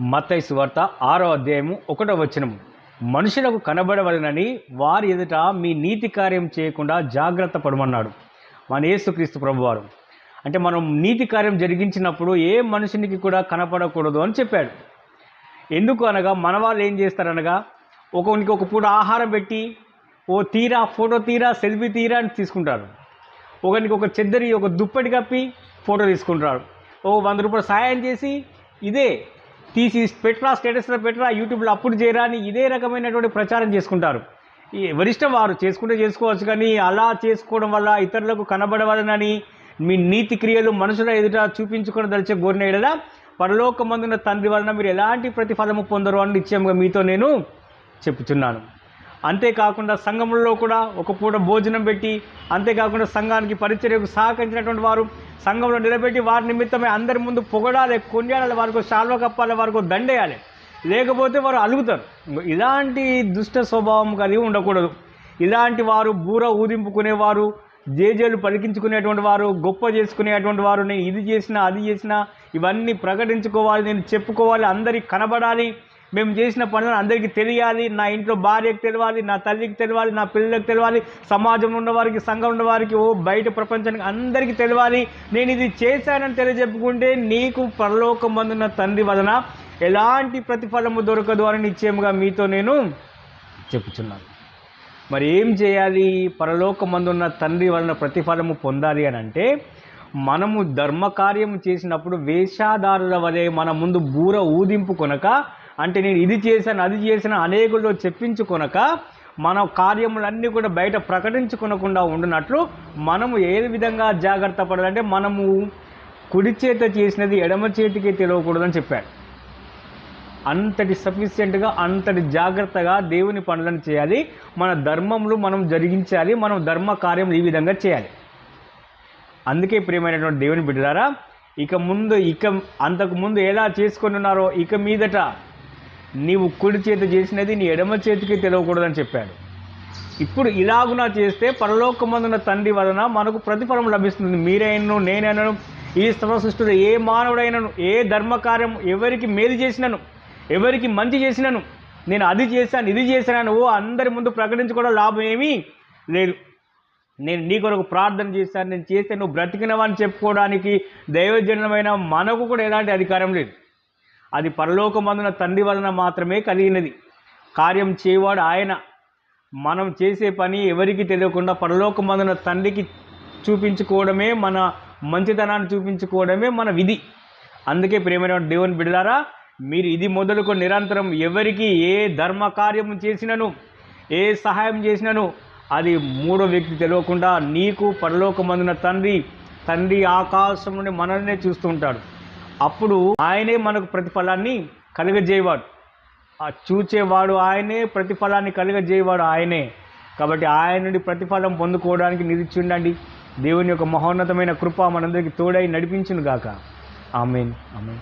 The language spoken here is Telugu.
మత్తైసు వార్త ఆరో అధ్యాయము ఒకటో వచనము. మనుషులకు కనబడవలనని వారి ఎదుట మీ నీతి కార్యం చేయకుండా జాగ్రత్త పడమన్నాడు. మన యేసుక్రీస్తు ప్రభువారు. అంటే మనం నీతి కార్యం జరిగించినప్పుడు ఏ మనుషునికి కూడా కనపడకూడదు అని చెప్పాడు. ఎందుకు అనగా మన వాళ్ళు ఏం చేస్తారనగా ఒకనికి ఒక పూట ఆహారం పెట్టి ఓ తీరా ఫోటో తీరా సెల్ఫీ తీరా అని తీసుకుంటారు. ఒకరికి ఒక చెద్దరి ఒక దుప్పటి కప్పి ఫోటో తీసుకుంటారు. ఓ వంద రూపాయలు సాయం చేసి ఇదే తీసి పెట్టరా స్టేటస్లో పెట్టరా యూట్యూబ్లో అప్పుడు చేయరా అని ఇదే రకమైనటువంటి ప్రచారం చేసుకుంటారు. ఈ వరిష్టం వారు చేసుకుంటే చేసుకోవచ్చు కానీ అలా చేసుకోవడం వల్ల ఇతరులకు కనబడవలనని మీ నీతి క్రియలు మనుషుల ఎదుట చూపించుకొని దలిచే గోరిన ఎడలా పరలోకమందున తండ్రి వలన మీరు ఎలాంటి ప్రతిఫలము పొందరు అని నిశ్చయంగా మీతో నేను చెప్పుచున్నాను. అంతేకాకుండా సంఘంలో కూడా ఒక పూట భోజనం పెట్టి అంతేకాకుండా సంఘానికి పరిచర్యకు సహకరించినటువంటి వారు సంఘంలో నిలబెట్టి వారి నిమిత్తమే అందరి ముందు పొగడాలి కొనియాడాలి వారికి శాల్వ కప్పాలి వారికి దండేయాలి. లేకపోతే వారు అలుగుతారు. ఇలాంటి దుష్ట స్వభావం కలిగి ఉండకూడదు. ఇలాంటి వారు బూర ఊదింపుకునేవారు జేజేలు పలికించుకునేటువంటి వారు గొప్ప చేసుకునేటువంటి వారు నేను ఇది చేసినా అది చేసినా ఇవన్నీ ప్రకటించుకోవాలి నేను చెప్పుకోవాలి అందరికి కనబడాలి. మేము చేసిన పనులను అందరికీ తెలియాలి. నా ఇంట్లో భార్యకు తెలియాలి నా తల్లికి తెలియాలి నా పిల్లలకు తెలియాలి సమాజంలో ఉన్నవారికి సంఘం ఉన్నవారికి ఓ బయట ప్రపంచానికి అందరికీ తెలియాలి. నేను ఇది చేశానని తెలియజెప్పుకుంటే నీకు పరలోకం మందున్న తండ్రి వలన ఎలాంటి ప్రతిఫలము దొరకదు అని నిశ్చయముగా మీతో నేను చెప్పుచున్నాను. మరి ఏం చేయాలి? పరలోకమందున్న తండ్రి వలన ప్రతిఫలము పొందాలి అని అంటే మనము ధర్మకార్యము చేసినప్పుడు వేషాదారుల వలె మన ముందు బూర ఊదింపు కొనక అంటే నేను ఇది చేశాను అది చేసిన అనేకుల్లో చెప్పించుకొనక మన కార్యములన్నీ కూడా బయట ప్రకటించుకునకుండా ఉండినట్లు మనము ఏ విధంగా జాగ్రత్త పడాలంటే మనము కుడి చేత చేసినది ఎడమ చేతికి తెలియకూడదని చెప్పాడు అంతటి సఫిషియెంట్గా అంతటి జాగ్రత్తగా దేవుని పనులను చేయాలి. మన ధర్మములు మనం జరిగించాలి. మనం ధర్మ కార్యం ఈ విధంగా చేయాలి. అందుకే ప్రియమైనటువంటి దేవుని బిడ్డలారా ఇక ముందు ఇక అంతకు ముందు ఎలా చేసుకొని ఉన్నారో ఇక మీదట నీవు కుడి చేతి చేసినది నీ ఎడమ చేతికి తెలియకూడదని చెప్పాడు. ఇప్పుడు ఇలాగున చేస్తే పరలోకమందున తండ్రి వలన మనకు ప్రతిఫలం లభిస్తుంది. మీరైనను నేనైనను ఈ స్థల సృష్టిలో ఏ మానవుడైనను ఏ ధర్మకార్యం ఎవరికి మేలు చేసినను ఎవరికి మంచి చేసినను నేను అది చేశాను ఇది చేశాను ఓ అందరి ముందు ప్రకటించుకోవడం లాభం ఏమీ లేదు. నేను నీ కొరకు ప్రార్థన చేశాను నేను చేస్తే నువ్వు బ్రతికినవని చెప్పుకోవడానికి దైవజనమైన మనకు కూడా ఎలాంటి అధికారం లేదు. అది పరలోకమందున తండ్రి వలన మాత్రమే కలిగినది. కార్యం చేయవాడు ఆయన. మనం చేసే పని ఎవరికి తెలియకుండా పరలోకమందున తండ్రికి చూపించుకోవడమే మన మంచితనాన్ని చూపించుకోవడమే మన విధి. అందుకే ప్రేమైన దేవుని బిడలారా మీరు ఇది మొదలుకొని నిరంతరం ఎవరికి ఏ ధర్మ కార్యము చేసినను ఏ సహాయం చేసినను అది మూడో వ్యక్తి తెలియకుండా నీకు పరలోకమందున తండ్రి తండ్రి ఆకాశం నుండి మనల్నే చూస్తూ ఉంటాడు. అప్పుడు ఆయనే మనకు ప్రతిఫలాన్ని కలుగజేయవాడు. ఆ చూచేవాడు ఆయనే ప్రతిఫలాన్ని కలుగజేయవాడు ఆయనే. కాబట్టి ఆయన నుండి ప్రతిఫలం పొందుకోవడానికి నిరీచుండండి దేవుని యొక్క మహోన్నతమైన కృప మనందరికీ తోడై నడిపించును గాక ఆమెన్. ఆమెన్.